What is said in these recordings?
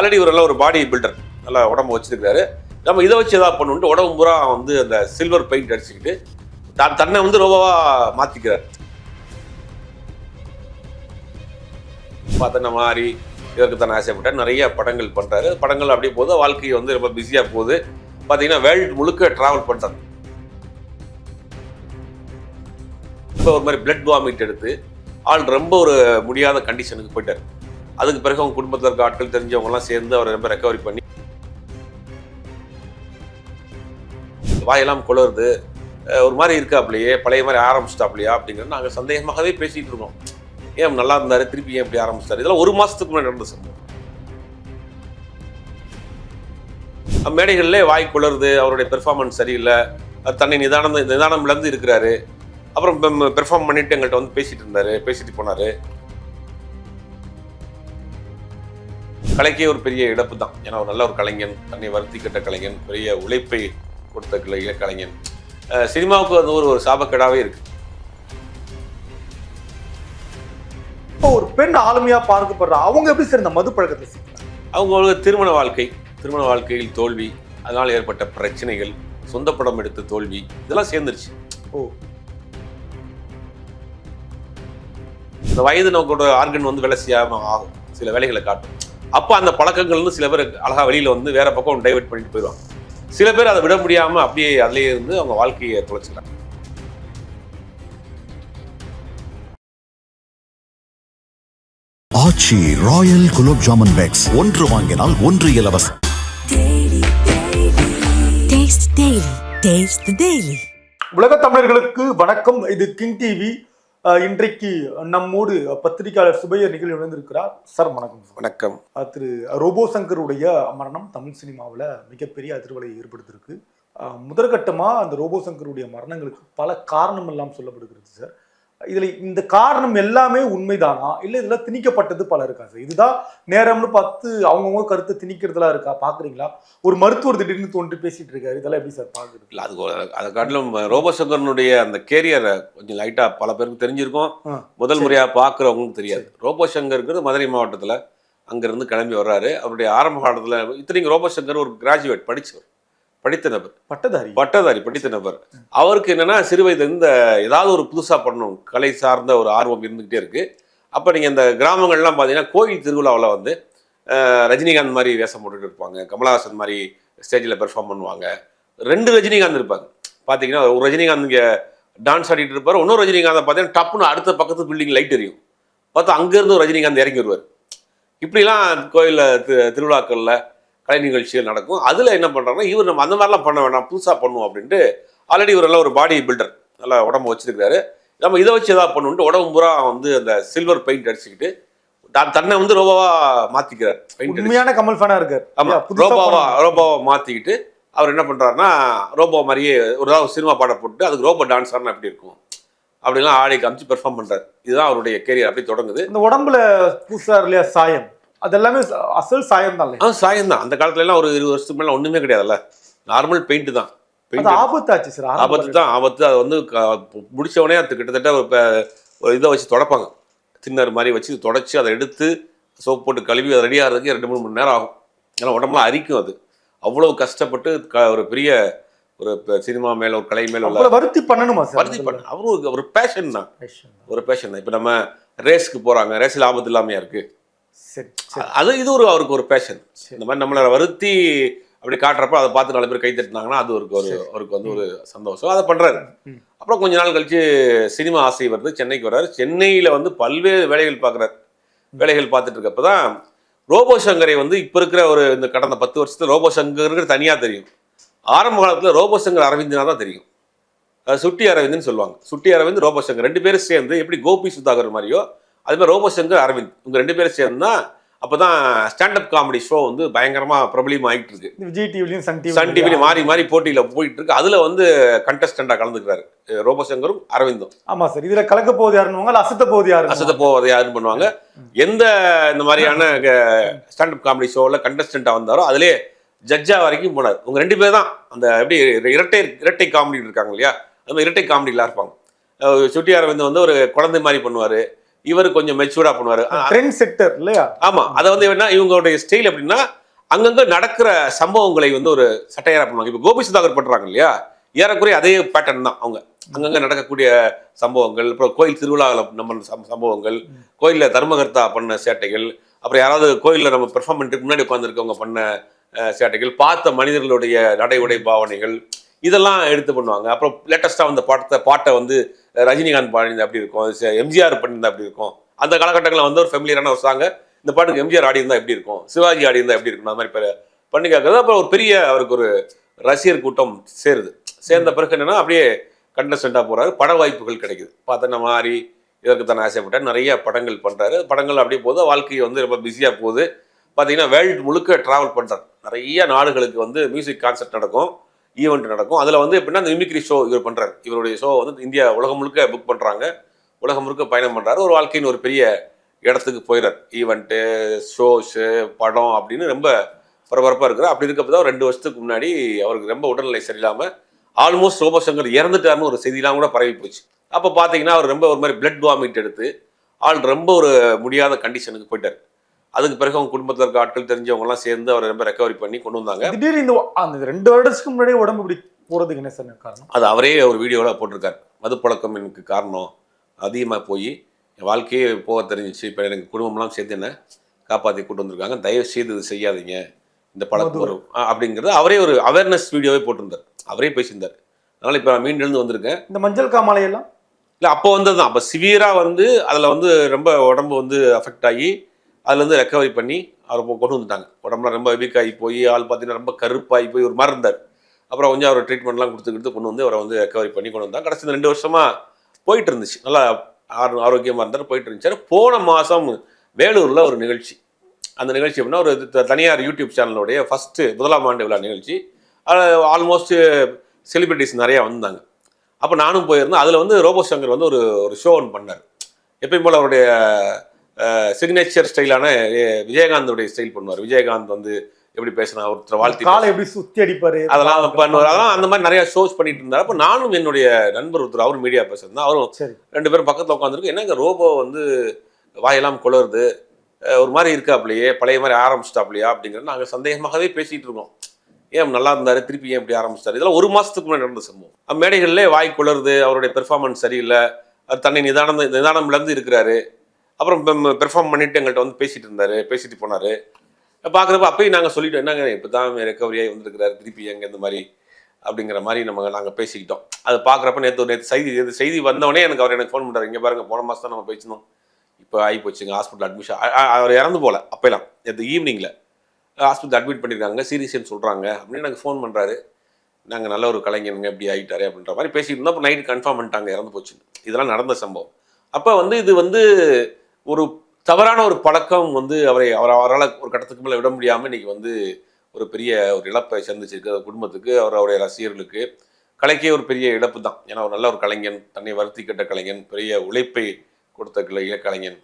Already இவரெல்லாம் ஒரு body builder நல்லா உடம்பு வச்சிருக்காரு நம்ம இதை வச்சு ஏதாவது பண்ணுன்ட்டு உடம்பு பூரா வந்து அந்த சில்வர் பெயிண்ட் அடிச்சுக்கிட்டு தான் தன்னை வந்து ரோபோவா மாத்திக்கிறார். பார்த்தன மாதிரி இதற்கு தான் ஆசைப்பட்டார். நிறைய படங்கள் பண்ணுறாரு படங்கள் அப்படியே போகுது வாழ்க்கை வந்து ரொம்ப பிஸியாக போகுது. பார்த்தீங்கன்னா வேர்ல்டு முழுக்க ட்ராவல் பண்ணுறாரு இப்போ ஒரு மாதிரி பிளட் வாமிட் எடுத்து ஆள் ரொம்ப ஒரு முடியாத கண்டிஷனுக்கு போயிட்டார். அதுக்கு பிறகு அவங்க குடும்பத்தில் இருக்க ஆட்கள் தெரிஞ்சவங்கலாம் சேர்ந்து அவரை ரொம்ப ரெக்கவரி பண்ணி வாயெல்லாம் குளருது ஒரு மாதிரி இருக்காப்லையே பழைய மாதிரி ஆரம்பிச்சிட்டாப்லையா அப்படிங்கிறது நாங்கள் சந்தேகமாகவே பேசிகிட்டு இருக்கோம். ஏன் நல்லா இருந்தார் திருப்பி ஏன் இப்படி ஆரம்பிச்சிட்டாரு? இதெல்லாம் ஒரு மாதத்துக்கு முன்னாடி நடந்த சம்பவம். மேடைகளில் வாய் குளருது அவருடைய பெர்ஃபார்மன்ஸ் சரியில்லை. தன்னை நிதானம் நிதானம் இழந்து இருக்கிறாரு. அப்புறம் பெர்ஃபார்ம் பண்ணிட்டு எங்கள்கிட்ட வந்து பேசிட்டு இருந்தாரு பேசிட்டு போனார். கலைக்கே ஒரு பெரிய இழப்பு தான். ஏன்னா ஒரு நல்ல ஒரு கலைஞன் தன்னை வருத்தி கட்ட கலைஞன் பெரிய உழைப்பை கொடுத்த கிளை கலைஞன். சினிமாவுக்கு அது ஒரு ஒரு சாபக்கேடாவே இருக்கு. இப்போ ஒரு பெண் ஆளுமையா பார்க்கப்படுறா அவங்க எப்படி சார் இந்த மது பழக்கத்தை அவங்களுக்கு திருமண வாழ்க்கை திருமண வாழ்க்கையில் தோல்வி அதனால் ஏற்பட்ட பிரச்சனைகள் சொந்த படம் எடுத்த தோல்வி இதெல்லாம் சேர்ந்துருச்சு. ஓ. இந்த வயது நோக்கோட ஆர்கன் வந்து வேலை செய்யாம ஆகும். சில வேலைகளை காட்டும். அப்போ அந்த பழக்கங்கள் வந்து சில பேர் அழகா வெளியில வந்து வேற பக்கம் டைவர்ட் பண்ணிட்டு போயிடுவாங்க. சில பேர் அதை விட முடியாம அப்படியே அதிலேயே இருந்து அவங்க வாழ்க்கையை தொலைச்சிக்கிறாங்க ஆச்சி ராயல் குலோப் ஜாமுன் பேக்ஸ். ஒன்று வாங்கினால் ஒன்று இலவசம் Taste Daily. Taste the Daily. உலக தமிழர்களுக்கு வணக்கம். இது கிங் டிவி இன்றைக்கு நம்மோடு பத்திரிகையாளர் சுபையர் நிகழ்ச்சி இணைந்திருக்கிறார். சார் வணக்கம். வணக்கம். திரு ரோபோ சங்கருடைய மரணம் தமிழ் சினிமாவில் மிகப்பெரிய அதிர்வலை ஏற்படுத்தியிருக்கு அஹ், முதற்கட்டமா அந்த ரோபோ சங்கருடைய மரணங்களுக்கு பல காரணம் எல்லாம் சொல்லப்படுகிறது சார். இதுல இந்த காரணம் எல்லாமே உண்மைதானா? இல்ல இதுல திணிக்கப்பட்டது பல இருக்கா சார்? இதுதான் நேரம்னு பார்த்து அவங்கவுங்க கருத்தை திணிக்கிறதுலாம் இருக்கா? பாக்குறீங்களா? ஒரு மருத்துவர் திடீர்னு தோன்றி பேசிட்டு இருக்காரு. இதெல்லாம் எப்படி சார் பாக்குறது? இல்ல அது அதை காட்டிலும் ரோபோசங்கரனுடைய அந்த கேரியரை கொஞ்சம் லைட்டா பல பேருக்கு தெரிஞ்சிருக்கும். முதல் சரி. முறையா பார்க்குறவங்களுக்கு தெரியாது. ரோபோசங்கருங்கிறது மதுரை மாவட்டத்துல அங்கிருந்து கிளம்பி வர்றாரு. அவருடைய ஆரம்ப காலத்துல இத்தனைக்கு ரோபோசங்கர் ஒரு கிராஜுவேட் படிச்சவர். படித்த நபர். பட்டதாரி. பட்டதாரி படித்த நபர். அவருக்கு என்னன்னா சிறு இந்த ஏதாவது ஒரு புதுசா பண்ணணும். கலை சார்ந்த ஒரு ஆர்வம் இருந்துகிட்டே இருக்கு. அப்ப நீங்க இந்த கிராமங்கள்லாம் பாத்தீங்கன்னா கோயில் திருவிழாவில் வந்து ரஜினிகாந்த் மாதிரி வேஷம் போட்டுட்டு இருப்பாங்க. கமலஹாசன் மாதிரி ஸ்டேஜில் பெர்ஃபார்ம் பண்ணுவாங்க. ரெண்டு ரஜினிகாந்த் இருப்பாங்க பாத்தீங்கன்னா ஒரு ரஜினிகாந்த் இங்க டான்ஸ் ஆடிட்டு இருப்பாரு. இன்னொரு ரஜினிகாந்த் பார்த்தீங்கன்னா டப்புன்னு அடுத்த பக்கத்து பில்டிங் லைட் எரியும். பார்த்தா அங்கேருந்து ஒரு ரஜினிகாந்த் இறங்கி வருவார் இப்படிலாம் கோயிலில் திருவிழாக்களில் கலை நிகழ்ச்சிகள் நடக்கும். அதில் என்ன பண்ணுறாங்கன்னா இவர் நம்ம அந்த மாதிரிலாம் பண்ண வேண்டாம் புதுசாக பண்ணுவோம் அப்படின்ட்டு ஆல்ரெடி இவரெல்லாம் ஒரு பாடி பில்டர் நல்லா உடம்பு வச்சிருக்காரு நம்ம இதை வச்சு ஏதாவது பண்ணுன்ட்டு உடம்பு பூரா வந்து அந்த சில்வர் பெயிண்ட் அடிச்சுக்கிட்டு தான் தன்னை வந்து ரோபோவா மாத்திக்கிறார். உண்மையான கமல் ஃபேனா இருக்காரு. ஆமா? புதுசா ரோபோவா. ரோபோவா மாத்திக்கிட்டு அவர் என்ன பண்றாருன்னா ரோபோ மாதிரியே ஒரு ஏதாவது சினிமா பாடம் போட்டு அதுக்கு ரோபோ டான்ஸ் ஆடினா எப்படி இருக்கும்? அப்படிலாம் ஆடி காமிச்சு பெர்ஃபார்ம் பண்றாரு. இதுதான் அவருடைய கேரியர் அப்படி தொடங்குது. இந்த உடம்புல பூசா இல்லையா சாயம்? அது எல்லாமே ச- அசல் சாயம் தான் ஆ சாயம் தான் அந்த காலத்துல எல்லாம் ஒரு இருபது வருஷத்துக்கு மேல ஒண்ணுமே கிடையாதுல்ல. நார்மல் பெயிண்ட் தான். ஆபத்தாச்சு சார் ஆபத்து தான் ஆபத்து. அது வந்து க- முடிச்ச உடனே அது கிட்டத்தட்ட ஒரு இதை வச்சு தொடப்பாங்க. தின்னர் மாதிரி வச்சு தொடச்சி அதை எடுத்து சோப் போட்டு கழுவி அது ரெடி ஆகிறதுக்கு ரெண்டு மூணு மணி நேரம் ஆகும். ஏன்னா உடம்புலாம் அரிக்கும் அது. அவ்வளவு கஷ்டப்பட்டு க ஒரு பெரிய ஒரு சினிமா மேல ஒரு கலை மேல உள்ள வருத்தி பண்ணணுமா சார்? வருத்தி பண்ண அவரும் ஒரு- பேஷன் தான். ஒரு பேஷன் தான். இப்போ நம்ம ரேஸ்க்கு போறாங்க. ரேஸில் ஆபத்து இல்லாமையா இருக்கு. சரி சரி அது இது ஒரு அவருக்கு ஒரு பேஷன். இந்த மாதிரி நம்மளை வருத்தி அப்படி காட்டுறப்ப அதை பார்த்து நாலு பேர் கை தட்டினாங்கன்னா அது ஒரு ஒரு அவருக்கு வந்து ஒரு சந்தோஷம். அதை பண்றாரு. ம். அப்புறம் கொஞ்ச நாள் கழிச்சு சினிமா ஆசை வருது சென்னைக்கு வர்றாரு. சென்னையில வந்து பல்வேறு வேலைகள் பார்க்குறாரு. வேலைகள் பார்த்துட்டு இருக்கப்ப தான் ரோபோ சங்கரை வந்து இப்போ இருக்கிற ஒரு இந்த கடந்த பத்து வருஷத்துல ரோபோ சங்கருக்கு தனியா தெரியும். ஆரம்ப காலத்துல ரோபோ சங்கர் அரவிந்தனா தான் தெரியும். சுட்டி அரவிந்த்னு சொல்லுவாங்க. சுட்டி அரவிந்த் ரோபோ சங்கர் ரெண்டு பேரும் சேர்ந்து எப்படி கோபி சுதாகர் மாதிரியோ அது மாதிரி ரோபோ சங்கர் அரவிந்த். இவங்க ரெண்டு பேரும் சேர்ந்து தான் அப்பதான் ஸ்டாண்டப் காமெடி ஷோ வந்து பயங்கரமா பிரபலியம் ஆகிட்டு இருக்கு விஜய் டிவிலையும் சன் டிவி சன் டிவில மாறி மாறி போட்டியில போயிட்டு இருக்கு அதுல வந்து கண்டஸ்டண்டா கலந்துக்கிறாரு. அஹ் ரோபோ சங்கரும் அரவிந்தும். ஆமா சார். இதுல கலக்க போகுது யாருன்னு அசத்த போகுது யாரு அசத்த போவதை யாரும் பண்ணுவாங்க. எந்த இந்த மாதிரியான ஸ்டாண்டப் காமெடி ஷோவில் கண்டஸ்டண்டா வந்தாரோ அதிலே ஜட்ஜா வரைக்கும் போனார். உங்க ரெண்டு பேர் தான் அந்த எப்படி இரட்டை இரட்டை காமெடி இருக்காங்க இல்லையா? அது மாதிரி இரட்டை காமெடிலாம் இருப்பாங்க. சுட்டி அரவிந்த் வந்து ஒரு குழந்தை மாதிரி பண்ணுவார். இவர் கொஞ்சம் மெச்சூர்டா பண்ணுவாரு. ட்ரெண்ட் செக்டர் இல்லையா? ஆமா. அதை வந்து என்ன இவங்களுடைய ஸ்டைல் எப்படின்னா அங்கங்க நடக்கிற சம்பவங்களை வந்து ஒரு சட்டையாரா பண்ணுவாங்க. இப்போ கோபி சுதாகர் பண்றாங்க இல்லையா? ஏறக்குறைய அதே பேட்டர்ன் தான் அவங்க. அங்கங்க நடக்கக்கூடிய சம்பவங்கள் அப்புறம் கோயில் திருவிழாவில் நம்ம சம்- சம்பவங்கள் கோயில்ல தர்மகர்த்தா பண்ண சேட்டைகள் அப்புறம் யாராவது கோயில்ல நம்ம பெர்ஃபார்ம் பண்ணிட்டு முன்னாடி உட்காந்துருக்கவங்க பண்ண சேட்டைகள் பார்த்த மனிதர்களுடைய நடை உடை பாவனைகள் இதெல்லாம் எடுத்து பண்ணுவாங்க. அப்புறம் லேட்டஸ்ட்டாக வந்த பாட்டத்தை பாட்டை வந்து ரஜினிகாந்த் பாடினது அப்படி இருக்கும். எம்ஜிஆர் பண்ணியிருந்தா அப்படி இருக்கும். அந்த காலகட்டங்களில் வந்து ஒரு ஃபெமிலியரான ஒரு சாங்க இந்த பாட்டுக்கு எம்ஜிஆர் ஆடி எப்படி இருக்கும்? சிவாஜி ஆடி எப்படி இருக்கும்? அந்த மாதிரி பேர் பண்ணி கேட்கறது அப்புறம் ஒரு பெரிய அவருக்கு ஒரு ரசிகர் கூட்டம் சேருது. சேர்ந்த பிறகு என்னென்னா அப்படியே கண்டஸ்டண்டாக போகிறாரு பட வாய்ப்புகள் கிடைக்குது. பார்த்தா மாதிரி இதற்கு தான் ஆசைப்பட்டார். நிறைய படங்கள் பண்ணுறாரு படங்கள் அப்படியே போகுது. வாழ்க்கையை வந்து ரொம்ப பிஸியாக போகுது. பார்த்தீங்கன்னா வேர்ல்டு முழுக்க ட்ராவல் பண்ணுறார் நிறைய நாடுகளுக்கு வந்து மியூசிக் கான்சர்ட் நடக்கும். ஈவெண்ட் நடக்கும். அதில் வந்து எப்படின்னா இந்த மிமிக்ரி ஷோ இவர் பண்ணுறாரு இவருடைய ஷோ வந்து இந்தியா உலகம் முழுக்க புக் பண்ணுறாங்க உலகம் முழுக்க பயணம் பண்ணுறாரு ஒரு வாழ்க்கையின் ஒரு பெரிய இடத்துக்கு போயிடுறார் ஈவெண்ட்டு ஷோஸு படம் அப்படின்னு ரொம்ப பரபரப்பாக இருக்கிறார் அப்படி இருக்கப்போ தான் ரெண்டு வருஷத்துக்கு முன்னாடி அவருக்கு ரொம்ப உடல்நிலை சரியில்லாமல் ஆல்மோஸ்ட் சோபசங்கர் இறந்துட்டாருன்னு ஒரு செய்திலாம் கூட பரவி போச்சு. அப்போ பார்த்தீங்கன்னா அவர் ரொம்ப ஒரு மாதிரி பிளட் வாமிட் எடுத்து ஆள் ரொம்ப ஒரு முடியாத கண்டிஷனுக்கு போயிட்டார். அதுக்கு பிறகு அவங்க குடும்பத்தில் இருக்க ஆட்கள் தெரிஞ்சவங்கலாம் சேர்ந்து அவரை ரொம்ப ரெக்கவரி பண்ணி கொண்டு வந்தாங்க. திடீர்னு இந்த அந்த ரெண்டு வருடத்துக்கு முன்னாடியே உடம்பு இப்படி போறதுக்கு என்ன சார் காரணம்? அது அவரே ஒரு வீடியோவில் போட்டிருக்காரு. மதுப்பழக்கம் எனக்கு காரணம். அதிகமாக போய் என் வாழ்க்கையே போக தெரிஞ்சிச்சு. இப்போ எனக்கு குடும்பம்லாம் சேர்த்து என்ன காப்பாற்றி கூட்டு வந்திருக்காங்க. தயவு செய்து இது செய்யாதீங்க. இந்த பழக்கம் மது. வரும். அப்படிங்கிறது அவரே ஒரு அவேர்னஸ் வீடியோவே போட்டிருந்தார். அவரே பேசியிருந்தார். அதனால் இப்போ நான் மீண்டும் எழுந்து வந்திருக்கேன். இந்த மஞ்சள் காமாலை எல்லாம் இல்லை அப்போ வந்தது தான் அப்போ சிவியராக வந்து அதில் வந்து ரொம்ப உடம்பு வந்து அஃபெக்ட் ஆகி அதுலேருந்து ரெக்கவரி பண்ணி அவரை கொண்டு வந்துட்டாங்க. உடம்புலாம் ரொம்ப வீக்காகி போய் ஆள் பார்த்தீங்கன்னா ரொம்ப கருப்பாகி போய் ஒரு மாதிரி இருந்தார். அப்புறம் கொஞ்சம் அவர் ட்ரீட்மெண்ட்லாம் கொடுத்து கொடுத்து கொண்டு வந்து அவரை வந்து ரெக்கவரி பண்ணி கொண்டு வந்தாங்க. கடைசி ரெண்டு வருஷமாக போயிட்டு இருந்துச்சு. நல்லா ஆரோ- இருந்தார் போயிட்டு இருந்துச்சு. போன மாதம் வேலூரில் ஒரு நிகழ்ச்சி. அந்த நிகழ்ச்சி அப்படின்னா ஒரு த- தனியார் யூடியூப் சேனலுடைய ஃபஸ்ட்டு முதலாம் ஆண்டு விழா நிகழ்ச்சி. ஆல்மோஸ்ட் செலிபிரிட்டிஸ் நிறையா வந்தாங்க. அப்போ நானும் போயிருந்தேன். அதில் வந்து ரோபோ சங்கர் வந்து ஒரு ஒரு ஷோ ஒன்று பண்ணார். எப்பயும் போல் அவருடைய சிக்னேச்சர் ஸ்டைலான விஜயகாந்தோடைய ஸ்டைல் பண்ணுவார். விஜயகாந்த் வந்து எப்படி பேசினா ஒருத்தர் வாழ்த்தி காலை எப்படி சுத்தி அடிப்பாரு அதெல்லாம் பண்ணுவார். அதெல்லாம் அந்த மாதிரி நிறைய ஷோஸ் பண்ணிட்டு இருந்தார். அப்போ நானும் என்னுடைய நண்பர் ஒருத்தர் அவரும் மீடியா பேசுறதா அவரும் ரெண்டு பேரும் பக்கத்தில் உட்காந்துருக்கு என்னங்க ரோபோ வந்து வாயெல்லாம் குளருது? ஒரு மாதிரி இருக்காப்லையே பழைய மாதிரி ஆரம்பிச்சிட்டாப்லையா அப்படிங்கிறது நாங்கள் சந்தேகமாகவே பேசிட்டு இருக்கோம். ஏன் நல்லா இருந்தாரு? திருப்பி ஏன் இப்படி ஆரம்பிச்சிட்டாரு? இதெல்லாம் ஒரு மாசத்துக்கு முன்னாடி நடந்த சம்பவம். மேடைகள்ல வாய் குளருது அவருடைய பெர்ஃபார்மன்ஸ் சரியில்லை. அவர் தன்னை நிதானம் நிதானம் இழந்து இருக்கிறாரு. அப்புறம் பெர்ஃபார்ம் பண்ணிட்டு எங்கள்கிட்ட வந்து பேசிட்டு இருந்தாரு பேசிட்டு போனார். பார்க்குறப்ப அப்பயும் நாங்கள் சொல்லிட்டோம் என்னங்க இப்போ தான் ரெக்கவரி ஆகி வந்திருக்கிறாரு திருப்பி எங்கே இந்த மாதிரி? அப்படிங்கிற மாதிரி நம்ம நாங்கள் பேசிக்கிட்டோம். அது பார்க்குறப்ப நேற்று நேற்று செய்தி செய்தி வந்தவொடனே எனக்கு அவர் எனக்கு ஃபோன் பண்ணுறாரு இங்கே பாருங்க போன மாதம் தான் நம்ம பேசினோம். இப்போ ஆகி போச்சுங்க ஹாஸ்பிட்டல் அட்மிஷன் அவர் இறந்து போகல அப்போலாம் நேற்று ஈவினிங்கில் ஹாஸ்பிட்டல் அட்மிட் பண்ணியிருக்காங்க சீரியஸ்னு சொல்கிறாங்க அப்படின்னு எனக்கு ஃபோன் பண்ணுறாரு நாங்கள் நல்ல ஒரு கலைஞனுங்க இப்படி ஆகிட்டாரு அப்படின்ற மாதிரி பேசிட்டு இருந்தோம். அப்போ நைட்டு கன்ஃபார்ம் பண்ணிட்டாங்க இறந்து போச்சு இதெல்லாம் நடந்த சம்பவம். அப்போ வந்து இது வந்து ஒரு தவறான ஒரு பழக்கம் வந்து அவரை அவர் அவரால் ஒரு கட்டத்துக்கு மேலே விட முடியாமல் இன்றைக்கி வந்து ஒரு பெரிய ஒரு இழப்பை சந்திச்சிருக்கு. குடும்பத்துக்கு அவர் அவருடைய ரசிகர்களுக்கு. கலைக்கே ஒரு பெரிய இழப்பு தான். ஏன்னா ஒரு நல்ல ஒரு கலைஞன் தன்னை வருத்தி கட்ட கலைஞன் பெரிய உழைப்பை கொடுத்த கிளை கலைஞன்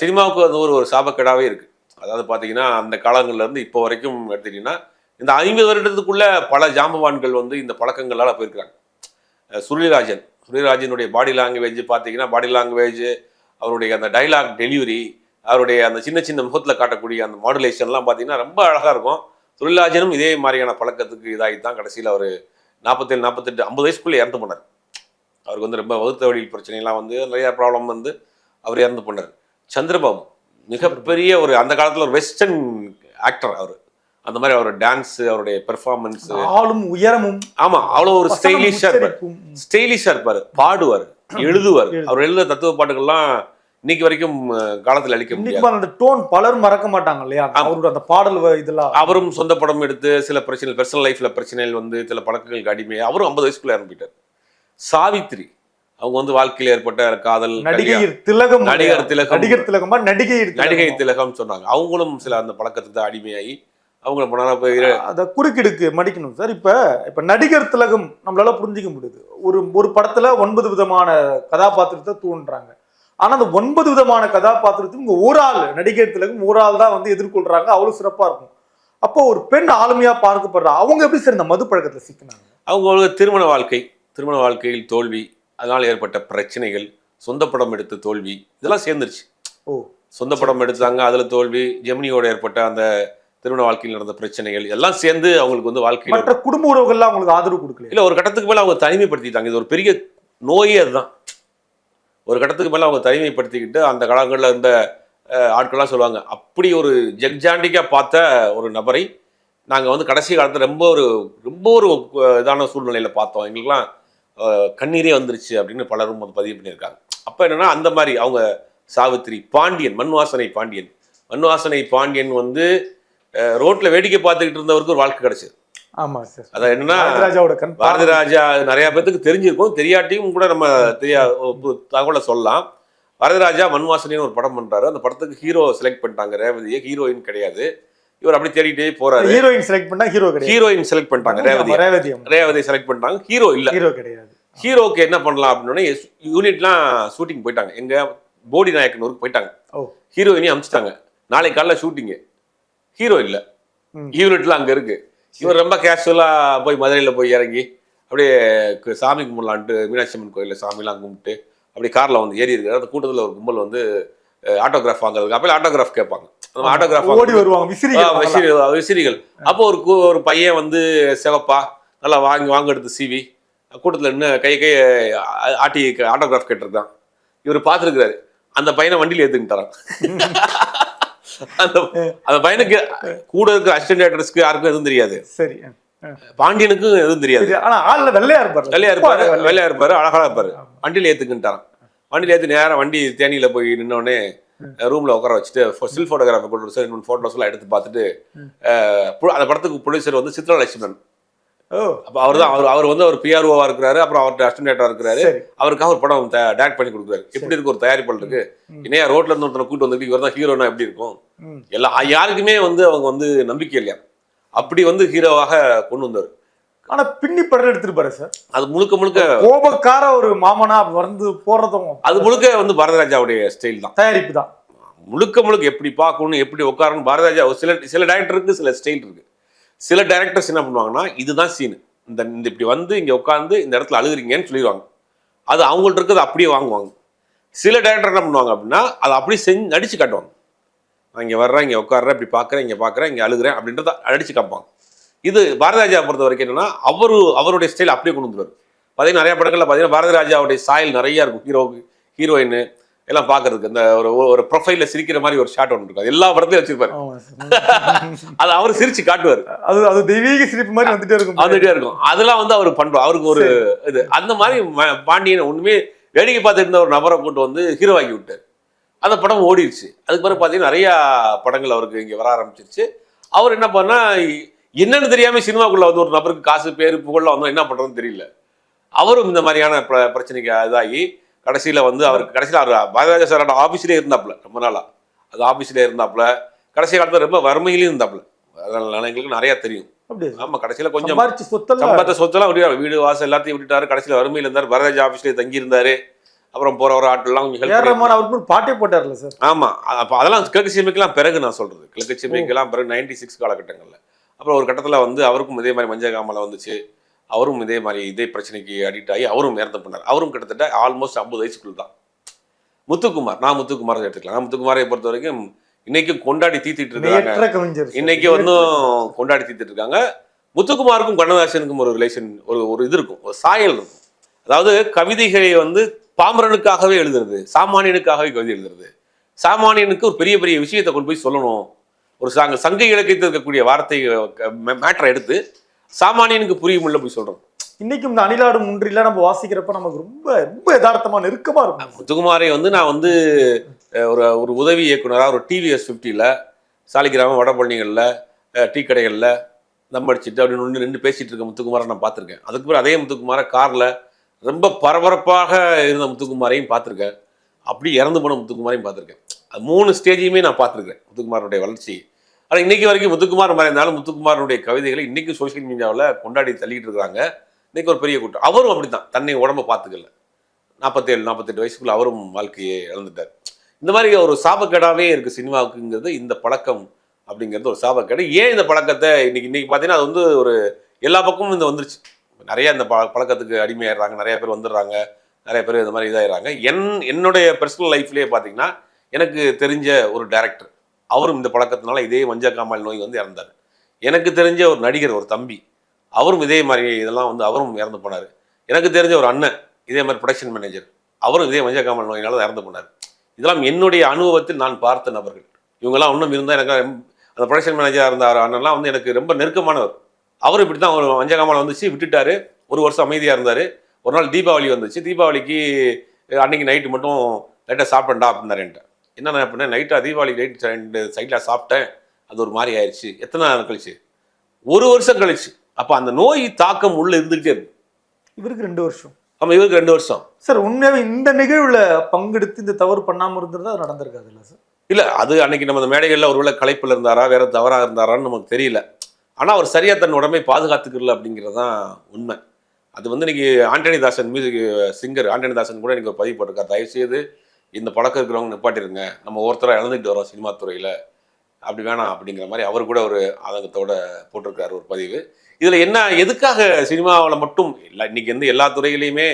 சினிமாவுக்கு அது ஒரு ஒரு சாபக்கேடாகவே இருக்குது அதாவது பார்த்தீங்கன்னா அந்த காலங்கள்லேருந்து இப்போ வரைக்கும் எடுத்துக்கிட்டிங்கன்னா இந்த ஐம்பது வருடத்துக்குள்ளே பல ஜாம்பவான்கள் வந்து இந்த பழக்கங்களால் போயிருக்கிறாங்க. சுருளிராஜன். சுருளிராஜனுடைய பாடி லாங்குவேஜ் பார்த்தீங்கன்னா பாடி லாங்குவேஜ் அவருடைய அந்த டைலாக் டெலிவரி அவருடைய அந்த சின்ன சின்ன முகத்தில் காட்டக்கூடிய அந்த மாடுலேஷன்லாம் பார்த்தீங்கன்னா ரொம்ப அழகாக இருக்கும். சுருளிராஜனும் இதே மாதிரியான பழக்கத்துக்கு இதாகி தான் கடைசியில் அவர் நாற்பத்தேழு நாற்பத்தெட்டு ஐம்பது வயசுக்குள்ளே இறந்து போனார். அவருக்கு வந்து ரொம்ப வகுத்த வழியில் பிரச்சனைலாம் வந்து நிறைய ப்ராப்ளம் வந்து அவர் இறந்து போனார். சந்திரபாபு மிகப்பெரிய ஒரு அந்த காலத்தில் ஒரு வெஸ்டர்ன் ஆக்டர் அவர். அந்த மாதிரி அவர் டான்ஸ் அவருடைய பெர்ஃபார்மன்ஸ் ஆளும் உயரமும் ஆமா அவ்வளோ ஒரு வசனம் ஸ்டைலிஷா இருப்பார். உச்சரிப்பும். ஸ்டைலிஷா இருப்பாரு. பாடுவார். எழுதுவார். எழுது. அவர் எழுத தத்துவ பாட்டுகள்லாம் இன்னைக்கு வரைக்கும் காலத்துல அழிக்க முடியாது. அந்த டோன் பலரும் மறக்க மாட்டாங்க இல்லையா. அவரோட அந்த பாடல் இதெல்லாம். அவரும் சொந்த படம் எடுத்து சில பிரச்சனை பர்சனல் லைஃப்ல பிரச்சனைகள் வந்து சில பழக்கங்களுக்கு அடிமை. அவரும் ஐம்பது வயசுக்குள்ள இறந்துட்டார். சாவித்ரி அவங்க வந்து வாழ்க்கையில் ஏற்பட்ட காதல் நடிகையர் திலகம் நடிகர் திலகம். நடிகர் திலகமா நடிகையர் நடிகை திலகமா? சொன்னாங்க. அவங்களும் சில அந்த பழக்கத்துக்கு அடிமையாகி அவங்கள போனா போய் அத குறுக்கிடுக்கு மடிக்கணும் சார். இப்ப இப்ப நடிகர் திலகம் நம்மளால புரிஞ்சுக்க முடியுது. ஒரு ஒரு படத்துல ஒன்பது விதமான கதாபாத்திரத்தை தூண்டுறாங்க. ஆனா அந்த ஒன்பது விதமான கதாபாத்திரத்தையும் இங்க ஒரு ஆள் நடிகர் திலகம் ஒரு ஆள் தான் வந்து எதிர்கொள்றாங்க. அவ்வளவு சிறப்பா இருக்கும். அப்போ ஒரு பெண் ஆளுமையா பார்க்கப்படுறா அவங்க எப்படி சார் இந்த மது பழக்கத்துல சிக்கினாங்க? அவங்களுக்கு திருமண வாழ்க்கை திருமண வாழ்க்கையில் தோல்வி அதனால் ஏற்பட்ட பிரச்சனைகள் சொந்த படம் எடுத்த தோல்வி இதெல்லாம் சேர்ந்துருச்சு. ஓ. சொந்த படம் எடுத்தாங்க அதுல தோல்வி ஜெமினியோட ஏற்பட்ட அந்த திருமண வாழ்க்கையில் நடந்த பிரச்சனைகள் எல்லாம் சேர்ந்து அவங்களுக்கு வந்து வாழ்க்கையில மற்ற குடும்ப உறவுகள்லாம் அவங்களுக்கு ஆதரவு கொடுக்கல இல்ல ஒரு கட்டத்துக்கு மேல அவங்க தனிமைப்படுத்திட்டாங்க. இது ஒரு பெரிய நோயே அதுதான். ஒரு கட்டத்துக்கு மேல அவங்க தனிமைப்படுத்திக்கிட்டு அந்த காலங்களில் இருந்த ஆட்கள்லாம் சொல்லுவாங்க அப்படி ஒரு ஜெக்ஜாண்டிக்கா பார்த்த ஒரு நபரை நாங்க வந்து கடைசி காலத்துல ரொம்ப ஒரு ரொம்ப ஒரு இதான சூழ்நிலையில பார்த்தோம். எங்களுக்குலாம் கண்ணீரே வந்துருச்சு அப்படின்னு பலரும் வந்து பதிவு பண்ணியிருக்காங்க. அப்ப என்னன்னா அந்த மாதிரி அவங்க சாவித்திரி பாண்டியன் மண் வாசனை பாண்டியன். மண் வாசனை பாண்டியன் வந்து ரோட்ல வேடிக்கை பார்த்துக்கிட்டு இருந்தவருக்கு ஒரு வாழ்க்கை கிடைச்சது. ஆமா சார். அதான் என்னன்னா பாரதி ராஜா நிறைய பேத்துக்கு தெரிஞ்சிருக்கும். தெரியாட்டியும் கூட நம்ம தெரியா தகவலை சொல்லலாம். பாரதி ராஜா மண்வாசனின்னு ஒரு படம் பண்றாரு. அந்த படத்துக்கு ஹீரோ செலக்ட் பண்ணிட்டாங்க. ரேவதியை ஹீரோயின் கிடையாது. இவர் அப்படி தேடிட்டே போறாரு. ஹீரோயின் செலக்ட் பண்ணா ஹீரோ கிடையாது. ஹீரோயின் செலக்ட் பண்ணிட்டாங்க. ரேவதி. ரேவதி ரேவதி செலக்ட் பண்ணிட்டாங்க. ஹீரோ இல்ல. ஹீரோ கிடையாது. ஹீரோக்கு என்ன பண்ணலாம் அப்படின்னு யூனிட்லாம் ஷூட்டிங் போயிட்டாங்க. எங்க போடி நாயக்கனூருக்கு போயிட்டாங்க. ஓ. ஹீரோயினையும் அமிச்சிட்டாங்க. நாளைக்கு காலைல ஷூட்டிங்கு. ஹீரோ இல்ல. யூனிட்லாம் அங்க இருக்கு. இவர் ரொம்ப கேஷுவலா போய் மதுரையில போய் இறங்கி அப்படியே சாமி கும்பிடலான்ட்டு மீனாட்சி அம்மன் கோயிலில் சாமிலாம் கும்பிட்டு அப்படியே கார்ல வந்து ஏறி இருக்காரு. அந்த கூட்டத்துல ஒரு கும்பல் வந்து ஆட்டோகிராஃப் வாங்குறதுக்கு அப்போ ஆட்டோகிராஃப் கேட்பாங்க. ஆட்டோகிராஃப் ஓடி வருவாங்க விசிறிகள். விசிறிகள் அப்போ ஒரு ஒரு பையன் வந்து சிவப்பா நல்லா வாங்கி வாங்க எடுத்து சிவி கூட்டத்தில் இன்னும் கை கை ஆட்டி ஆட்டோகிராஃப் கேட்டிருக்கான். இவர் பார்த்துருக்காரு அந்த பையனை வண்டியில் ஏற்றுக்கிட்டாரான் அந்த அந்த பையனுக்கு கூட இருக்கிற அசிஸ்டன்ட் டேரக்டர்ஸ்க்கு யாருக்கும் எதுவும் தெரியாது. சரி. பாண்டியனுக்கும் எதுவும் தெரியாது. ஆனா ஆள்ல வெள்ளையா இருப்பாரு. வெள்ளையா இருப்பாரு வெள்ளை. வெள்ளையா இருப்பாரு. அழகா இருப்பாரு. வண்டியில ஏத்துக்கிட்டாரான் வண்டியில ஏத்து நேரா வண்டி தேனியில போய் நின்னோடனே ரூம்ல உட்கார வச்சுட்டு ஸ்டில் போட்டோகிராஃபர் கொண்டு சார் இன்னொன்று போட்டோஸ் எல்லாம் எடுத்து பார்த்துட்டு அந்த படத்துக்கு ப்ரொடியூசர் வந்து சித்ரா லட்சுமணன். அப்ப அவர் தான் அவர் அவர் வந்து அவர் பிஆர்ஓவா இருக்கிறாரு அப்புறம் அவர்கிட்ட அசிஸ்டன்டா இருக்கிறாரு. அவருக்காக ஒரு படம் டைரக்ட் பண்ணி கொடுக்குறாரு. எப்படி இருக்கு ஒரு தயாரிப்பாளருக்கு இணையா ரோட்ல இருந்து ஒருத்தனை கூட்டு வந்துட்டு இவர் தான் ஹீரோனா எப்படி இருக்கும். எல்லா யாருக்குமே வந்து அவங்க வந்து நம்பிக்கை இல்லையா? அப்படி வந்து ஹீரோவாக கொண்டு வந்தார். ஆனா பின்னி படம் எடுத்திருப்பாரு சார். அது முழுக்க முழுக்க கோபக்கார ஒரு மாமனா வந்து போறதும் அது முழுக்க வந்து பாரதிராஜாவுடைய ஸ்டைல் தான். தயாரிப்பு தான். முழுக்க முழுக்க எப்படி பார்க்கணும் எப்படி உட்காரணும் பாரதிராஜா சில சில டேரக்டருக்கு சில ஸ்டைல் இருக்கு. சில டேரக்டர்ஸ் என்ன பண்ணுவாங்கன்னா இதுதான் சீனு இந்த இந்த இப்படி வந்து இங்கே உட்காந்து இந்த இடத்துல அழுகுறீங்கன்னு சொல்லிடுவாங்க. அது அவங்கள்ட்ட இருக்கிறது அப்படியே வாங்குவாங்க. சில டேரக்டர் என்ன பண்ணுவாங்க அப்படின்னா அதை அப்படியே செஞ்சு நடிச்சு காட்டுவாங்க. நான் இங்கே வர்றேன் இங்கே உட்காறேன் இப்படி பார்க்குறேன் இங்கே பார்க்குறேன் இங்கே அழுகுறேன் அப்படின்றத அடிச்சு காப்பாங்க இது பாரதிராஜா பொறுத்த வரைக்கும் என்னன்னா அவரு அவருடைய ஸ்டைல் அப்படியே கொண்டு வந்துருவார். பார்த்தீங்கன்னா நிறைய படங்களில் பார்த்தீங்கன்னா பாரதிராஜாவுடைய சாயல் நிறையா இருக்கும். ஹீரோ ஹீரோயின் எல்லாம் பார்க்கறதுக்கு. இந்த ஒரு ஒரு ப்ரொஃபைல்ல சிரிக்கிற மாதிரி ஒரு ஷாட் ஒன்று இருக்கும். எல்லா படத்துலயும் வச்சிருப்பாரு. அது அவர் சிரிச்சு காட்டுவார். அது அது தெய்வீக சிரிப்பு மாதிரி வந்துட்டே இருக்கும் வந்துட்டே இருக்கும். அதெல்லாம் வந்து அவர் பண்றாரு அவருக்கு ஒரு இது. அந்த மாதிரி பாண்டியன் ஒண்ணுமே வேடிக்கை பார்த்துட்டு இருந்த ஒரு நபரை கூட்டு வந்து ஹீரோ ஆக்கி விட்டார். அந்த படம் ஓடிடுச்சு. அதுக்கு பிறகு பார்த்தீங்கன்னா நிறைய படங்கள் அவருக்கு இங்க வர ஆரம்பிச்சிருச்சு. அவர் என்ன பண்ணா என்னன்னு தெரியாம சினிமாக்குள்ள வந்து ஒரு நபருக்கு காசு பேரு புகழ்ல வந்தா என்ன பண்றதுன்னு தெரியல. அவரும் இந்த மாதிரியான பிர- பிரச்சனைக்கு இதாகி கடைசியில வந்து அவருக்கு கடைசியில அவர் பாரதிராஜா சாரோட ஆபீஸ்லயே இருந்தாப்ல ரொம்ப நாளா. அது ஆபீஸ்லயே இருந்தாப்ல கடைசி காலத்துல ரொம்ப வறுமையிலையும் இருந்தாப்ல அதனால எங்களுக்கு நிறைய தெரியும். அப்படியே ஆமா கடைசியில கொஞ்சம் சம்பத்த சொத்தெல்லாம் விட்டுட்டாரு. வீடு வாசல் எல்லாத்தையும் விட்டுட்டாரு. கடைசியில வறுமையில இருந்தார். வரராஜ் ஆபீஸ்லயே தங்கி இருந்தாரு அப்புறம் போற ஒரு கொஞ்சம் ரஹ்மான் அவருக்கு பாட்டே போட்டார்ல சார் ஆமா அப்ப அதெல்லாம் கிழக்கு சீமைக்கெல்லாம் பிறகு நான் சொல்றது. கிழக்கு சீமைக்கெல்லாம் பிறகு நைன்டி சிக்ஸ் காலகட்டங்கள்ல. அப்புறம் ஒரு கட்டத்துல வந்து அவருக்கும் இதே மாதிரி மஞ்சள் காமலை வந்துச்சு. அவரும் இதே மாதிரி இதே பிரச்சனைக்கு அடிக்ட் ஆகி அவரும் இறந்து பண்ணார் அவரும் கிட்டத்தட்ட ஆல்மோஸ்ட் ஐம்பது வயசுக்குள்ள தான். முத்துக்குமார் நான் முத்துக்குமார் எடுத்துக்கலாம். நான் முத்துக்குமாரை பொறுத்த வரைக்கும் இன்னைக்கும் கொண்டாடி தீத்திட்டு இருக்காங்க. இன்னைக்கு வந்து கொண்டாடி தீர்த்துட்டு இருக்காங்க. முத்துக்குமாருக்கும் கண்ணதாசனுக்கும் ஒரு ரிலேஷன் ஒரு ஒரு இது இருக்கும் ஒரு சாயல் இருக்கும். அதாவது கவிதைகளை வந்து பாமரனுக்காகவே எழுதுறது சாமானியனுக்காகவே கவிதை எழுதுறது. சாமானியனுக்கு ஒரு பெரிய பெரிய விஷயத்தை கொண்டு போய் சொல்லணும். ஒரு சாங்க சங்க இலக்கியத்தில் இருக்கக்கூடிய வார்த்தை மேட்டரை எடுத்து சாமானியனுக்கு புரியுமுள்ள போய் சொல்றோம். இன்னைக்கும் இந்த அணிலாடு முன்றில நம்ம வாசிக்கிறப்ப நமக்கு ரொம்ப ரொம்ப யதார்த்தமா நெருக்கமா இருக்கும். முத்துக்குமாரை வந்து நான் வந்து ஒரு ஒரு உதவி இயக்குனராக ஒரு டிவிஎஸ் ஃபிஃப்டியில் சாலிகிராமம் வடபழனிகளில் டீ கடைகளில் தம் அடிச்சுட்டு அப்படின்னு ஒன்று நின்று பேசிட்டு இருக்க முத்துக்குமாரை நான் பார்த்துருக்கேன். அதுக்கு பிறகு அதே முத்துக்குமாரை காரில் ரொம்ப பரபரப்பாக இருந்த முத்துக்குமாரையும் பார்த்துருக்கேன். அப்படி இறந்து போன முத்துக்குமாரையும் பார்த்துருக்கேன். அது மூணு ஸ்டேஜையுமே நான் பார்த்துருக்கேன். முத்துக்குமாருடைய வளர்ச்சி. ஆனால் இன்னைக்கு வரைக்கும் முத்துக்குமார் மறைந்தாலும் முத்துக்குமாரனுடைய கவிதைகளை இன்னைக்கு சோசியல் மீடியாவில் கொண்டாடி தள்ளிட்டு இருக்காங்க இன்னைக்கு ஒரு பெரிய கூட்டம். அவரும் அப்படித்தான். தன்னை உடம்ப பார்த்துக்கல. நாற்பத்தேழு நாற்பத்தெட்டு வயசுக்குள்ள அவரும் வாழ்க்கையை இழந்துட்டார். இந்த மாதிரி ஒரு சாபக்கேடாவே இருக்குது சினிமாவுக்குங்கிறது இந்த பழக்கம் அப்படிங்கிறது ஒரு சாபக்கேடு. ஏன் இந்த பழக்கத்தை இன்னைக்கு இன்னைக்கு பார்த்தீங்கன்னா அது வந்து ஒரு எல்லா பக்கமும் இந்த வந்துருச்சு. நிறைய இந்த ப பழக்கத்துக்கு அடிமையாடுறாங்க நிறைய பேர் வந்துடுறாங்க. நிறைய பேர் இந்த மாதிரி இதாகிறாங்க என் என்னுடைய பர்சனல் லைஃப்லேயே பார்த்தீங்கன்னா எனக்கு தெரிஞ்ச ஒரு டேரக்டர் அவரும் இந்த பழக்கத்தினால இதே மஞ்சக்காமால் நோய் வந்து இறந்தார். எனக்கு தெரிஞ்ச ஒரு நடிகர் ஒரு தம்பி அவரும் இதே மாதிரி இதெல்லாம் வந்து அவரும் இறந்து போனார். எனக்கு தெரிஞ்ச ஒரு அண்ணன் இதே மாதிரி ப்ரொடக்ஷன் மேனேஜர் அவரும் இதே மஞ்சக்காமல் நோயினால தான் இறந்து போனார். இதெல்லாம் என்னுடைய அனுபவத்தில் நான் பார்த்த நபர்கள். இவங்கெல்லாம் இன்னும் இருந்தால் எனக்கு ரொம்ப- அந்த ப்ரொடக்ஷன் மேனேஜராக இருந்த அண்ணன்லாம் வந்து எனக்கு ரொம்ப நெருக்கமானவர். அவர் இப்படி தான் அவர் மஞ்சக்காமல் வந்துச்சு விட்டுட்டாரு. ஒரு வருஷம் அமைதியாக இருந்தார். ஒரு நாள் தீபாவளி வந்துச்சு. தீபாவளிக்கு அன்னைக்கு நைட்டு மட்டும் லைட்டாக சாப்பிட்டா அப்படின்னாரு என்கிட்ட என்ன நான் பண்ணேன் நைட்டாக தீபாவளி நைட் ரெண்டு சைட்டில் சாப்பிட்டேன். அது ஒரு மாதிரி ஆயிடுச்சு. எத்தனை நாள் கழிச்சு? ஒரு வருஷம் கழிச்சு. அப்போ அந்த நோய் தாக்கம் உள்ள இருந்துகிட்டே இருக்கு. இவருக்கு ரெண்டு வருஷம். ஆமாம் இவருக்கு ரெண்டு வருஷம். சார் உண்மையாவே இந்த நிகழ்வுல பங்கெடுத்து இந்த தவறு பண்ணாம இருந்திருந்தா அது நடந்திருக்காது இல்ல சார்? இல்லை அது அன்னைக்கு நம்ம அந்த மேடைகளில் ஒருவேளை களைப்பில் இருந்தாரா வேற தவறாக இருந்தாரான்னு நமக்கு தெரியல. ஆனால் அவர் சரியாக தன் உடம்பை பாதுகாத்துக்கல அப்படிங்கிறது தான் உண்மை. அது வந்து இன்னைக்கு ஆண்டனி தாசன் மியூசிக் சிங்கர் ஆண்டனி தாசன் கூட எனக்கு ஒரு பதிவு போட்டிருக்கார். தயவுசெய்து இந்த பழக்கம் இருக்கிறவங்க நிப்பாட்டிருங்க. நம்ம ஒருத்தராக இழந்துக்கிட்டு வரோம் சினிமா துறையில். அப்படி வேணாம் அப்படிங்கிற மாதிரி அவர் கூட ஒரு ஆதங்கத்தோட போட்டிருக்காரு ஒரு பதிவு. இதில் என்ன எதுக்காக சினிமாவில் மட்டும் இல்லை இன்னைக்கு வந்து எல்லா துறையிலையுமே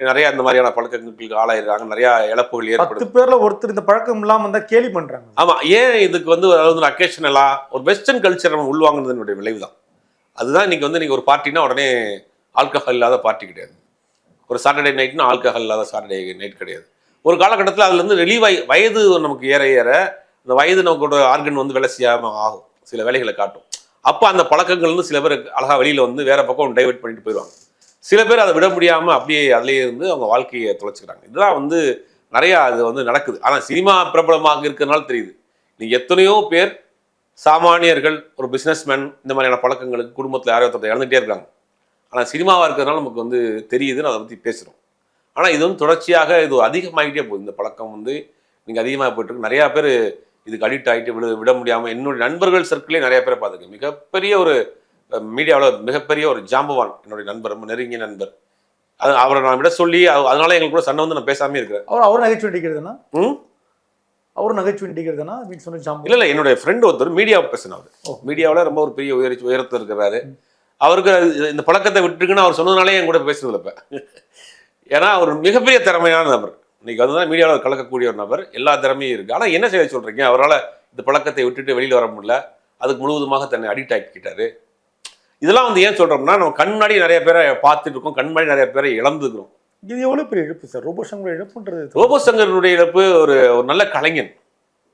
நிறைய இந்த மாதிரியான பழக்கங்களுக்கு ஆளாயிருக்காங்க நிறைய இழப்புகள் பத்து ஏற்படுது. பேர்ல ஒருத்தர் இந்த பழக்கம் இல்லாம இருந்தா கேலி பண்றாங்க. ஆமா ஏன் இதுக்கு வந்து அதாவது அக்கேஷனலா ஒரு வெஸ்டர்ன் கல்ச்சர் நம்ம உள்வாங்கினதனுடைய விளைவு தான் அதுதான் இன்னைக்கு வந்து நீங்க ஒரு பார்ட்டினா உடனே ஆல்கஹால் இல்லாத பார்ட்டி கிடையாது. ஒரு சாட்டர்டே நைட்னா ஆல்கஹால் இல்லாத சாட்டர்டே நைட் கிடையாது. ஒரு காலகட்டத்தில் அதுலேருந்து இருந்து வயது நமக்கு ஏற ஏற அந்த வயது நமக்கோட ஆர்கன் வந்து வேலை செய்யாமல் ஆகும். சில வேலைகளை காட்டும். அப்போ அந்த பழக்கங்கள் வந்து சில பேர் அழகாக வெளியில் வந்து வேறு பக்கம் டைவெர்ட் பண்ணிட்டு போயிடுவாங்க. சில பேர் அதை விட முடியாமல் அப்படியே அதுலேயே இருந்து அவங்க வாழ்க்கையை தொலைச்சிக்கிறாங்க. இதெல்லாம் வந்து நிறையா அது வந்து நடக்குது. ஆனால் சினிமா பிரபலமாக இருக்கிறதுனால தெரியுது. நீங்கள் எத்தனையோ பேர் சாமானியர்கள் ஒரு பிஸ்னஸ்மேன் இந்த மாதிரியான பழக்கங்களுக்கு குடும்பத்தில் யாரோ ஒருத்தர் இழந்துகிட்டே இருக்காங்க. ஆனால் சினிமாவாக இருக்கிறதுனால நமக்கு வந்து தெரியுதுன்னு அதை பற்றி பேசுகிறோம் ஆனால் இது வந்து தொடர்ச்சியாக இது அதிகமாகிட்டே போகுது. இந்த பழக்கம் வந்து நீங்கள் அதிகமாக போயிட்டு இருக்கு நிறையா பேர் இதுக்கு அடிக்ட் ஆகிட்டு விட விட முடியாமல் என்னுடைய நண்பர்கள் சர்க்கிளே நிறைய பேரை பார்த்துருக்கேன். மிகப்பெரிய ஒரு மீடியாவில் மிகப்பெரிய ஒரு ஜாம்பவான் என்னுடைய நண்பர் ரொம்ப நெருங்கிய நண்பர். அது அவரை நான் விட சொல்லி அது- அதனால எங்களுக்கு கூட சண்டை வந்து நான் பேசாமே இருக்கிறேன். அவர் அவர் நகைச்சுவை நடிக்கிறதுனா? ம்? அவர் நகைச்சுவை நடிக்கிறதுனா? அப்படின்னு சொன்ன ஜாம்பு இல்ல இல்ல என்னுடைய ஃப்ரெண்ட் ஒருத்தர் மீடியா பர்சன் அவர். மீடியாவில் ரொம்ப ஒரு பெரிய உயர உயரத்தில் இருக்கிறாரு. அவருக்கு இந்த பழக்கத்தை விட்டுருக்குன்னு அவர் சொன்னதுனாலே என் கூட பேசுறதில்ல இப்ப. ஏன்னா அவர் மிகப்பெரிய திறமையான நபர். இன்னைக்கு அதுதான் மீடியாவில் கலக்கக்கூடிய ஒரு நபர். எல்லா திறமையும் இருக்கு. ஆனா என்ன செய்ய சொல்றீங்க? அவரால் இந்த பழக்கத்தை விட்டுட்டு வெளியில வர முடியல. அதுக்கு முழுவதுமாக தன்னை அடிக்ட் ஆக்கிக்கிட்டாரு. இதெல்லாம் வந்து ஏன் சொல்றோம்னா நம்ம கண் முன்னாடி நிறைய பேரை பார்த்துட்டு இருக்கோம். கண் முன்னாடி நிறைய பேரை இழந்துக்கிறோம் இது எவ்வளவு பெரிய இழப்பு சார்? ரோபோ சங்கர் இழப்புன்றது ரோபோ சங்கருடைய இழப்பு ஒரு ஒரு நல்ல கலைஞன்.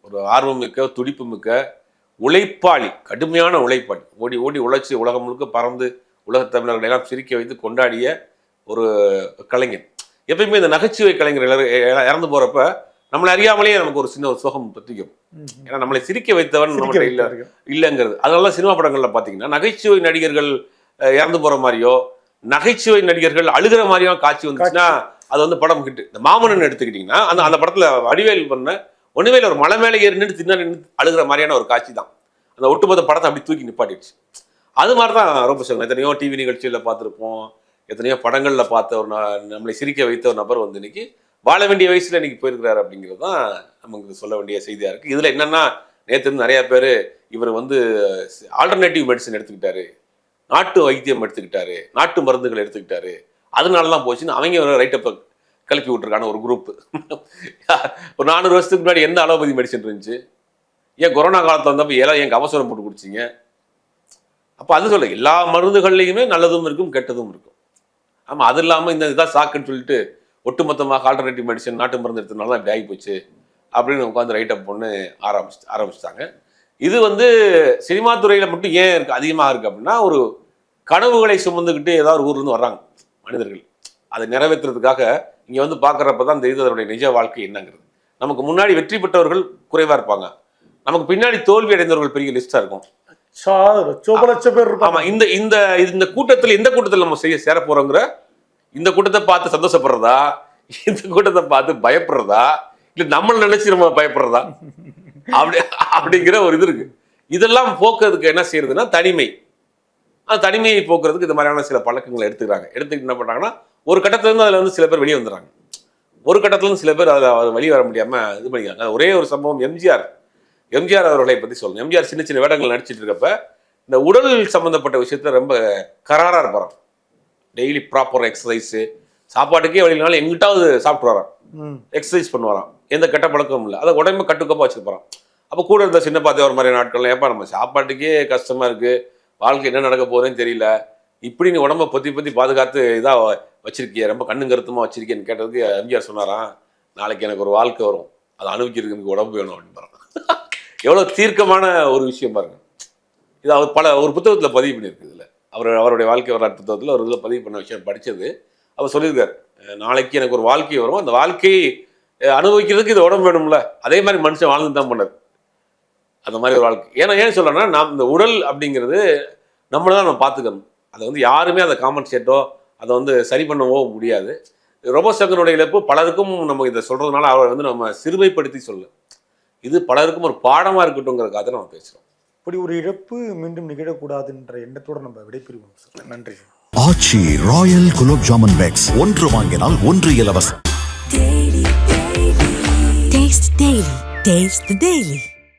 ஒரு ஆர்வம் மிக்க துடிப்பு மிக்க உழைப்பாளி. கடுமையான உழைப்பாளி. ஓடி ஓடி உழைச்சி உலகம் முழுக்க பறந்து உலகத் தமிழர்களை எல்லாம் சிரிக்க வைத்து கொண்டாடிய ஒரு கலைஞன். எப்பயுமே இந்த நகைச்சுவை கலைஞர் இறந்து போறப்ப நம்மளை அறியாமலேயே நமக்கு ஒரு சின்ன ஒரு சுகம் பற்றிக்கும். ஏன்னா நம்மளை சிரிக்க வைத்தவன் நம்மகிட்ட இல்ல. இல்லைங்கிறது. அதனால சினிமா படங்கள்ல பாத்தீங்கன்னா நகைச்சுவை நடிகர்கள் இறந்து போற மாதிரியோ நகைச்சுவை நடிகர்கள் அழுகிற மாதிரியோ காட்சி வந்துச்சுன்னா அது வந்து படம் ஹிட் இந்த மாமன்னன் எடுத்துக்கிட்டீங்கன்னா அந்த அந்த படத்துல வடிவேல் பண்ண ஒண்ணுவேல ஒரு மலை மேலே ஏறி நின்று தின்னா நின்று அழுகிற மாதிரியான ஒரு காட்சி தான். அந்த ஒட்டுமொத்த படத்தை அப்படி தூக்கி நிப்பாட்டிடுச்சு. அது மாதிரி தான் ரொம்ப சொல்லுங்க எத்தனையோ டிவி நிகழ்ச்சியில் பார்த்துருப்போம் எத்தனையோ படங்களில் பார்த்த ஒரு நம்மளை சிரிக்க வைத்த ஒரு நபர் வந்து இன்னைக்கு வாழ வேண்டிய வயசில் இன்னைக்கு போயிருக்கிறாரு அப்படிங்கிறது தான் நமக்கு சொல்ல வேண்டிய செய்தியாக இருக்குது இதில் என்னென்னா நேற்று இருந்து நிறையா பேர் இவர் வந்து ஆல்டர்னேட்டிவ் மெடிசன் எடுத்துக்கிட்டாரு. நாட்டு வைத்தியம் எடுத்துக்கிட்டாரு. நாட்டு மருந்துகள் எடுத்துக்கிட்டாரு. அதனால தான் போச்சுன்னு அவங்க ஒரு ரைட்டப்பை கிளப்பி விட்டுருக்கான ஒரு குரூப் ஒரு நானூறு வருஷத்துக்கு முன்னாடி எந்த அலோபதி மெடிசன் இருந்துச்சு? ஏன் கொரோனா காலத்தில் வந்தப்போ எல்லாம் என் கவசரம் போட்டு குடிச்சிங்க? அப்போ அது சொல்ல எல்லா மருந்துகள்லையுமே நல்லதும் இருக்கும் கெட்டதும் இருக்கும். ஆமாம் அது இல்லாமல் இந்த இதான் சாக்குன்னு சொல்லிட்டு ஒட்டுமொத்தமாக ஆல்டர்னேட்டிவ் மெடிசன் நாட்டு மருந்து எடுத்ததுனால தான் இப்படி ஆகி போச்சு அப்படின்னு உட்காந்து ரைட்டப் பண்ணு ஆரம்பிச்சு ஆரம்பிச்சிட்டாங்க. இது வந்து சினிமா துறையில் மட்டும் ஏன் இருக்கு அதிகமாக இருக்குது அப்படின்னா ஒரு கனவுகளை சுமந்துக்கிட்டு ஏதாவது ஒரு ஊர்லேருந்து வர்றாங்க மனிதர்கள். அதை நிறைவேற்றுறதுக்காக இங்கே வந்து பார்க்குறப்ப தான் தெரியுது அதனுடைய நிஜ வாழ்க்கை என்னங்கிறது. நமக்கு முன்னாடி வெற்றி பெற்றவர்கள் குறைவாக இருப்பாங்க. நமக்கு பின்னாடி தோல்வி அடைந்தவர்கள் பெரிய லிஸ்ட்டாக இருக்கும். லட்சம் பேர் ஆமா இந்த இந்த இந்த கூட்டத்தில் இந்த கூட்டத்தில் நம்ம செய்ய சேர போறோங்கிற இந்த கூட்டத்தை பார்த்து சந்தோஷப்படுறதா இந்த கூட்டத்தை பார்த்து பயப்படுறதா இல்ல நம்மளை நினைச்சு நம்ம பயப்படுறதா? அப்படி அப்படிங்கிற ஒரு இது இருக்கு. இதெல்லாம் போக்குறதுக்கு என்ன செய்யறதுன்னா தனிமை. அந்த தனிமையை போக்குறதுக்கு இந்த மாதிரியான சில பழக்கங்களை எடுத்துக்கிறாங்க. எடுத்துக்கிட்டு என்ன பண்ணாங்கன்னா ஒரு கட்டத்துல இருந்து அதுல வந்து சில பேர் வெளியே வந்துடுறாங்க. ஒரு கட்டத்துல இருந்து சில பேர் அதில் வெளியே வர முடியாம இது பண்ணிக்கிறாங்க. ஒரே ஒரு சம்பவம் எம்ஜிஆர். எம்ஜிஆர் அவர்களை பத்தி சொல்லணும். எம்ஜிஆர் சின்ன சின்ன வேடங்கள் நடிச்சிட்டு இருக்கப்ப இந்த உடல் சம்பந்தப்பட்ட விஷயத்துல ரொம்ப கராரா இருப்பாராம். டெய்லி ப்ராப்பர் எக்ஸசைஸு சாப்பாட்டுக்கே வழியினாலும் எங்கிட்டாவது சாப்பிட்டு வரான் எக்ஸசைஸ் பண்ணுவாராம். எந்த கெட்ட பழக்கமும் இல்லை. அதை உடம்பு கட்டுக்கோப்பா வச்சுருப்பாராம். அப்போ கூட இருந்த சின்ன பாத்தி ஒரு மாதிரி நாட்கள்லாம் ஏப்பா நம்ம சாப்பாட்டுக்கே கஷ்டமா இருக்கு. வாழ்க்கை என்ன நடக்க போகுதுன்னு தெரியல. இப்படி நீ உடம்ப பொத்தி பொத்தி பாதுகாத்து இதாக வச்சிருக்கிய. ரொம்ப கண்ணு கருத்துமா வச்சிருக்கேன்னு கேட்டதுக்கு எம்ஜிஆர் சொன்னாராம் நாளைக்கு எனக்கு ஒரு வாழ்க்கை வரும். அதை அனுபவிக்கிறதுக்கு எனக்கு உடம்பு வேணும் அப்படின்னு எவ்வளோ தீர்க்கமான ஒரு விஷயம் பாருங்க. இது அவர் பல ஒரு புத்தகத்தில் பதிவு பண்ணியிருக்கு இதில். அவர் அவருடைய வாழ்க்கை வரலாறு புத்தகத்தில் ஒரு இதில் பதிவு பண்ண விஷயம் படித்தது அவர் சொல்லியிருக்கார் நாளைக்கு எனக்கு ஒரு வாழ்க்கை வரும். அந்த வாழ்க்கையை அனுபவிக்கிறதுக்கு இது உடம்பு வேணும்ல. அதே மாதிரி மனுஷன் வாழ்ந்து தான் பண்ணார் அந்த மாதிரி ஒரு வாழ்க்கை. ஏன்னா ஏன் சொல்லணும்னா நாம் இந்த உடல் அப்படிங்கிறது நம்மளை தான் நம்ம பார்த்துக்கணும். அதை வந்து யாருமே அதை காம்பன்சேட்டோ அதை வந்து சரி பண்ணவோ முடியாது. ரோபோசங்கனுடைய இழப்பு பலருக்கும் நம்ம இதை சொல்கிறதுனால அவரை வந்து நம்ம சிறுமைப்படுத்தி சொல்லு. இது பலருக்கும் ஒரு பாடமா இருக்கட்டும்ங்கிறதுக்காக தான் நம்ம பேசுறோம். இப்படி ஒரு இழப்பு மீண்டும் நிகழக்கூடாதுன்ற எண்ணத்தோட நம்ம விடைபெறுவோம் சார். நன்றி ஆச்சி ராயல் குலோப் ஜாமன் பேக்ஸ். ஒன்று வாங்கினால் ஒன்று இலவசம். Taste